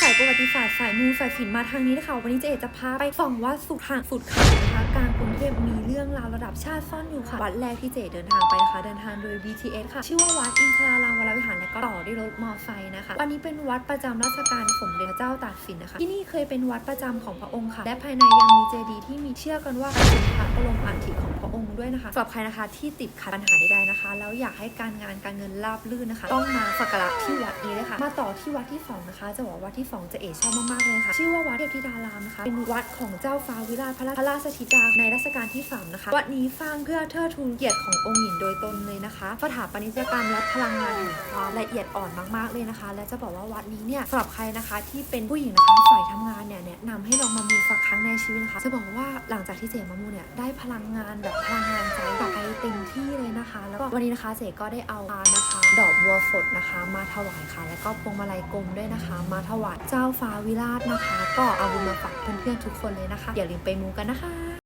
สายประวัติศาสตร์สายมูสายศิลป์มาทางนี้นะคะ วันนี้เจเอจะพาไปส่องวัดสุดห่างสุดเขานะคะกลางกรุงเทพมีเรื่องราวระดับชาติซ่อนอยู่ค่ะ วัดแรกที่เจเดินทางไปนะคะ เดินทางโดย BTS ค่ะ ชื่อว่าวัดอินทรารามวรวิหารและก็ต่อด้วยรถมอไซค์นะคะ วันนี้เป็นวัดประจำราชการสมเด็จพระเจ้าตากสินนะคะ ที่นี่เคยเป็นวัดประจำของพระองค์ค่ะ และภายในยังมีเจดีย์ที่มีเชื่อกันว่าเป็นพระบรมอัฐิของพระองค์ด้วยนะคะสำหรับใครนะคะที่ติดขัดปัญหาใดๆนะคะ แล้วอยากให้การงานการเงินราบรื่นนะคะ ต้องมาสักการะที่วัดนี้เลยค่ะ มาต่อที่วัดที่สองนะคะ จะบอกวัดที่สองเจะเอ๋ชอบมากๆเลยค่ะ ชื่อว่าวัดเทพธิดารามนะคะ เป็นวัดของเจ้าฟ้าวิราชพระราชธิดาในรัชกาลที่สามนะคะ วัดนี้สร้างเพื่อเทิดทูนเกียรติขององค์หญิงโดยตนเลยนะคะสถาปนิตกรรมและพลังงานแห่งความละเอียดอ่อนมากๆเลยนะคะ และจะบอกว่าวัดนี้เนี่ยสำหรับใครนะคะ ที่เป็นผู้หญิงนะคะฝ่ายทำงานเนี่ยแนะนำให้ลองมามูสักครั้งในชีวิตนะคะ จะบอกว่าหลังจากที่เจมามูเนี่ยได้พลังงานแบบพลังงานใจกลับไปเต็มที่เลยนะคะ แล้วก็วันนี้นะคะเจก็ได้เอาพานะคะ ดอกบัวสดนะคะ มาถวายค่ะ แล้วก็พวงมาลัยกลมด้วยนะคะ มาถวายเจ้าฟ้าวิราชนะคะ ก็เอาบุญมาฝากเพื่อนๆทุกคนเลยนะคะอย่าลืมไปมูกันนะคะ